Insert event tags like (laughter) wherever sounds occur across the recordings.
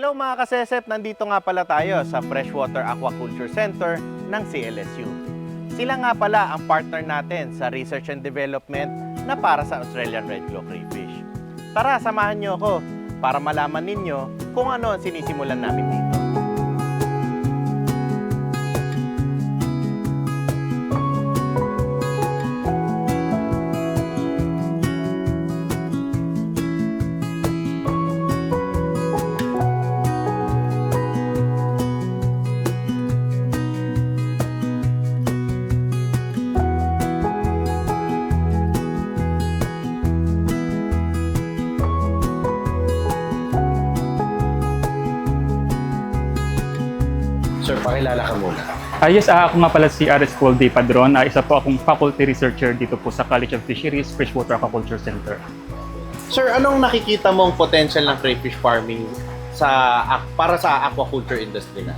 Hello mga kasesep, nandito nga pala tayo sa Freshwater Aquaculture Center ng CLSU. Sila nga pala ang partner natin sa research and development na para sa Australian Red Claw Crayfish. Tara, samahan niyo ako para malaman ninyo kung ano ang sinisimulan namin dito. Pakilala ka muna. Ah, yes, ah, ako nga pala si Paul D. Padron. Ah, isa po akong faculty researcher dito po sa College of Fisheries Freshwater Aquaculture Center. Sir, anong nakikita mong potential ng crayfish farming sa para sa aquaculture industry na?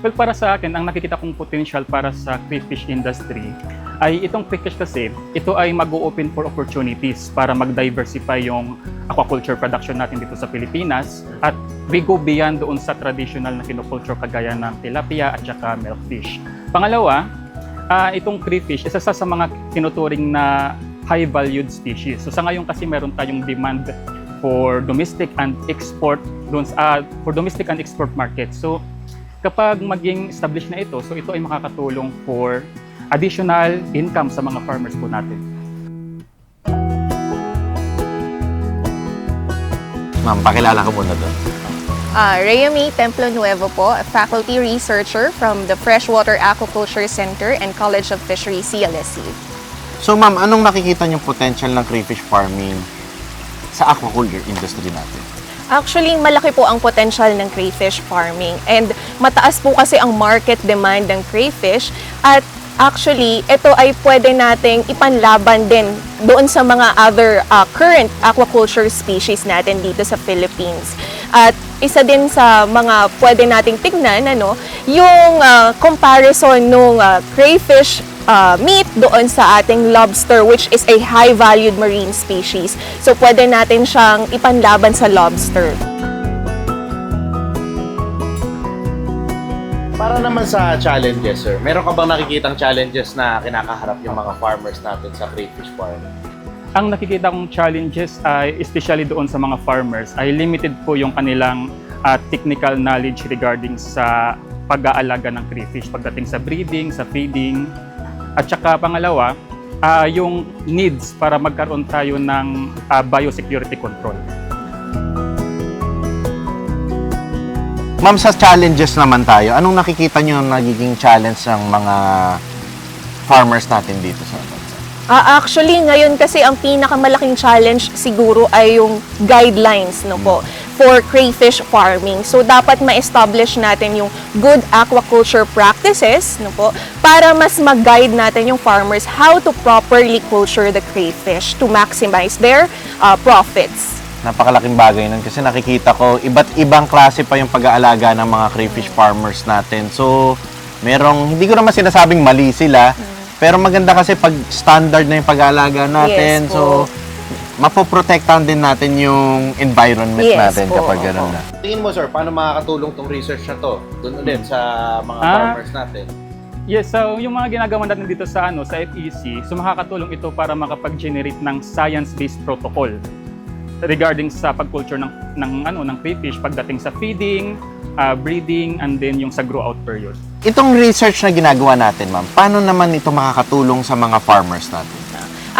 Well, para sa akin, ang nakikita kong potential para sa crayfish industry ay itong crayfish kasi, ito ay mag-open for opportunities para mag-diversify yung aquaculture production natin dito sa Pilipinas at we go beyond doon sa traditional na kinoculture kagaya ng tilapia at saka milkfish. Pangalawa, ah, itong crayfish, isa sa, sa mga tinuturing na high-valued species. So sa ngayon kasi meron tayong demand for domestic and export doon ah, for domestic and export market. So kapag maging established na ito, so ito ay makakatulong for additional income sa mga farmers po natin. Ma'am, pakilala ka muna doon. Uh, Reyami Templo Nuevo po, a faculty researcher from the Freshwater Aquaculture Center and College of Fisheries CLSC. So ma'am, anong nakikita niyong potential ng crayfish farming sa aquaculture industry natin? Actually, malaki po ang potential ng crayfish farming and mataas po kasi ang market demand ng crayfish at actually, ito ay pwede nating ipanlaban din doon sa mga other uh, current aquaculture species natin dito sa Philippines. At isa din sa mga pwede nating tignan, ano, yung uh, comparison ng crayfish uh, meat doon sa ating lobster which is a high valued marine species. So pwede natin siyang ipanlaban sa lobster. Para naman sa challenges, sir, meron ka bang nakikitang challenges na kinakaharap yung mga farmers natin sa crayfish farming? Ang nakikita kong challenges ay especially doon sa mga farmers ay limited po yung kanilang ah, technical knowledge regarding sa pag-aalaga ng crayfish pagdating sa breeding, sa feeding. At saka pangalawa, ah, yung needs para magkaroon tayo ng ah, biosecurity control. Ma'am, sa challenges naman tayo, anong nakikita niyo na nagiging challenge ng mga farmers natin dito sa bansa? Ah, actually, ngayon kasi ang pinakamalaking challenge siguro ay yung guidelines no po for crayfish farming. So dapat ma-establish natin yung good aquaculture practices no po para mas mag-guide natin yung farmers how to properly culture the crayfish to maximize their ah, profits. Napakalaking bagay nun kasi nakikita ko iba't ibang klase pa yung pag-aalaga ng mga crayfish farmers natin. So, merong, hindi ko naman sinasabing mali sila, pero maganda kasi pag standard na yung pag-aalaga natin. Yes so, po. Mapoprotektahan din natin yung environment Yes natin po, kapag opo. gano'n na. Tingin mo, sir, paano makakatulong tong research na to doon ulit sa mga Ah. farmers natin? Yes, so yung mga ginagawa natin dito sa ano sa FEC, so makakatulong ito para makapag-generate ng science-based protocol regarding sa pagculture ng ng ano ng crayfish pagdating sa feeding, ah, breeding and then yung sa grow out period. Itong research na ginagawa natin, ma'am, paano naman ito makakatulong sa mga farmers natin?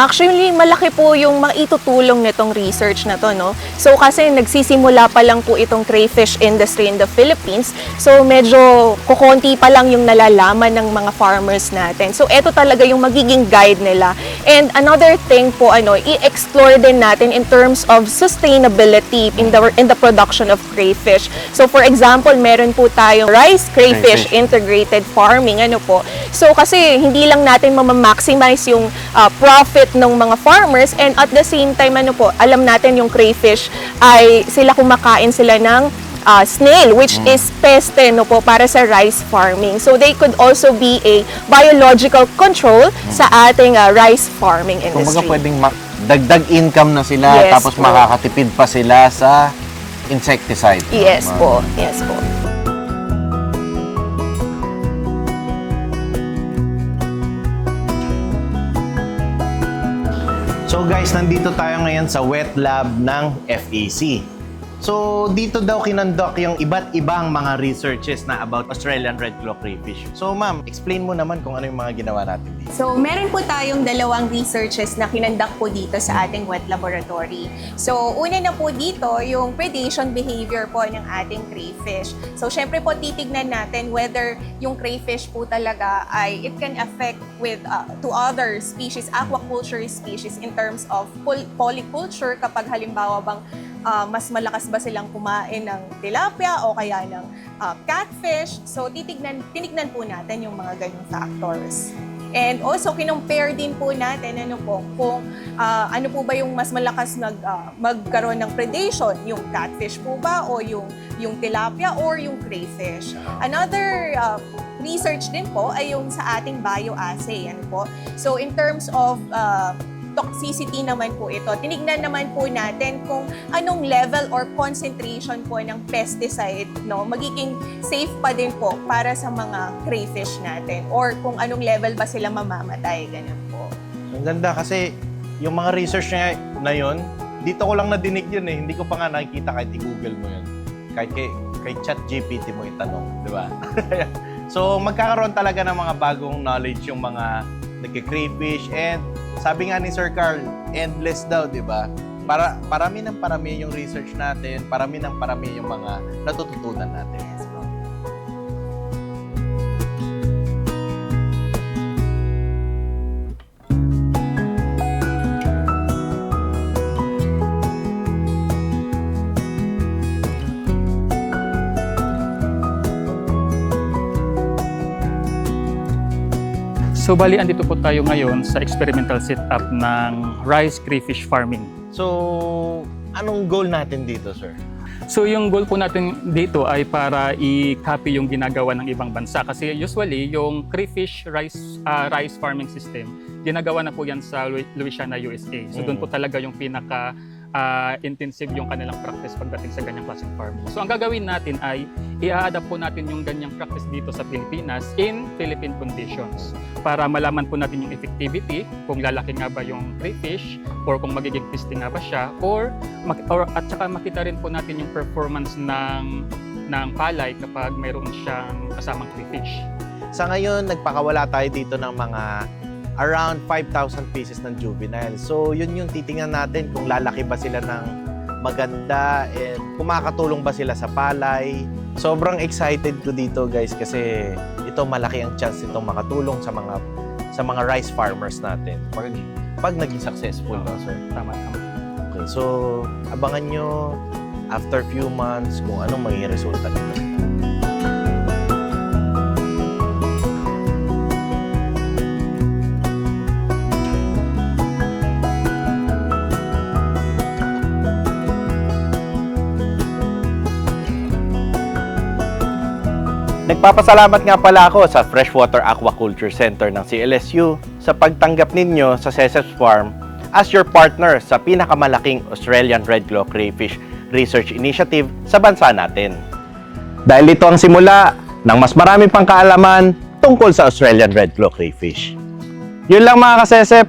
Actually, malaki po yung maitutulong nitong research na to, no? So, kasi nagsisimula pa lang po itong crayfish industry in the Philippines. So, medyo kukonti pa lang yung nalalaman ng mga farmers natin. So, ito talaga yung magiging guide nila. And another thing po, ano, i-explore din natin in terms of sustainability in the in the production of crayfish. So, for example, meron po tayong rice crayfish Crayfish. integrated farming, ano po. So, kasi hindi lang natin mamamaximize yung ah, profit ng mga farmers and at the same time ano po, alam natin yung crayfish ay sila kumakain sila ng ah, snail which is peste no po para sa rice farming. So they could also be a biological control sa ating ah, rice farming Kumbaga industry. pwedeng ma- dagdag income na sila Yes tapos po. makakatipid pa sila sa insecticide. Yes Mga- po. Yes po. Guys, nandito tayo ngayon sa wet lab ng FEC. So dito daw kinonduct yung iba't ibang mga researches na about Australian red claw crayfish. So ma'am, explain mo naman kung ano yung mga ginawa natin. So, meron po tayong dalawang researches na kinandak po dito sa ating wet laboratory. So, una na po dito, yung predation behavior po ng ating crayfish. So, syempre po titignan natin whether yung crayfish po talaga ay it can affect with uh, to other species, aquaculture species in terms of pol- polyculture kapag halimbawa bang uh, mas malakas ba silang kumain ng tilapia o kaya ng uh, catfish. So, titignan, tinignan po natin yung mga ganyung factors. And also, kinumpare din po natin ano po, kung ah, ano po ba yung mas malakas nag, ah, magkaroon ng predation, yung catfish po ba o yung, yung tilapia or yung crayfish. Another ah, research din po ay yung sa ating bioassay. Ano po? So, in terms of ah, toxicity naman po ito. Tinignan naman po natin kung anong level or concentration po ng pesticide no magiging safe pa din po para sa mga crayfish natin or kung anong level ba sila mamamatay ganun po. Ang ganda kasi yung mga research na, na yun, dito ko lang nadinig yun eh. Hindi ko pa nga nakikita kahit i-google mo yun. Kahit kay, kay chat GPT mo itanong, di ba? (laughs) so magkakaroon talaga ng mga bagong knowledge yung mga nagki-crayfish and sabi nga ni Sir Carl, endless daw, di ba? Para parami ng parami yung research natin, parami ng parami yung mga natututunan natin. So bali, andito po tayo ngayon sa experimental setup ng rice crayfish farming. So, anong goal natin dito, sir? So yung goal po natin dito ay para i-copy yung ginagawa ng ibang bansa kasi usually yung crayfish rice ah, rice farming system ginagawa na po yan sa Louisiana, USA. So doon po talaga yung pinaka ah, intensive yung kanilang practice pagdating sa ganyang klaseng farming. So ang gagawin natin ay i-adapt po natin yung ganyang practice dito sa Pilipinas in Philippine conditions para malaman po natin yung effectivity kung lalaki nga ba yung crayfish or kung magiging tasty nga ba siya or or at saka makita rin po natin yung performance ng ng palay kapag mayroon siyang kasamang crayfish. Sa ngayon, nagpakawala tayo dito ng mga around 5,000 pieces ng juvenile. So, yun yung titingnan natin kung lalaki ba sila ng maganda and kumakatulong ba sila sa palay. Sobrang excited ko dito guys kasi ito malaki ang chance nitong makatulong sa mga sa mga rice farmers natin pag pag naging successful no, sir. Tama, tama. Okay, so abangan nyo after few months kung anong magiging resulta nito. Nagpapasalamat nga pala ako sa Freshwater Aquaculture Center ng CLSU sa pagtanggap ninyo sa Cesar's Farm as your partner sa pinakamalaking Australian Red Claw Crayfish Research Initiative sa bansa natin. Dahil ito ang simula ng mas marami pang kaalaman tungkol sa Australian Red Claw Crayfish. Yun lang mga kasesep.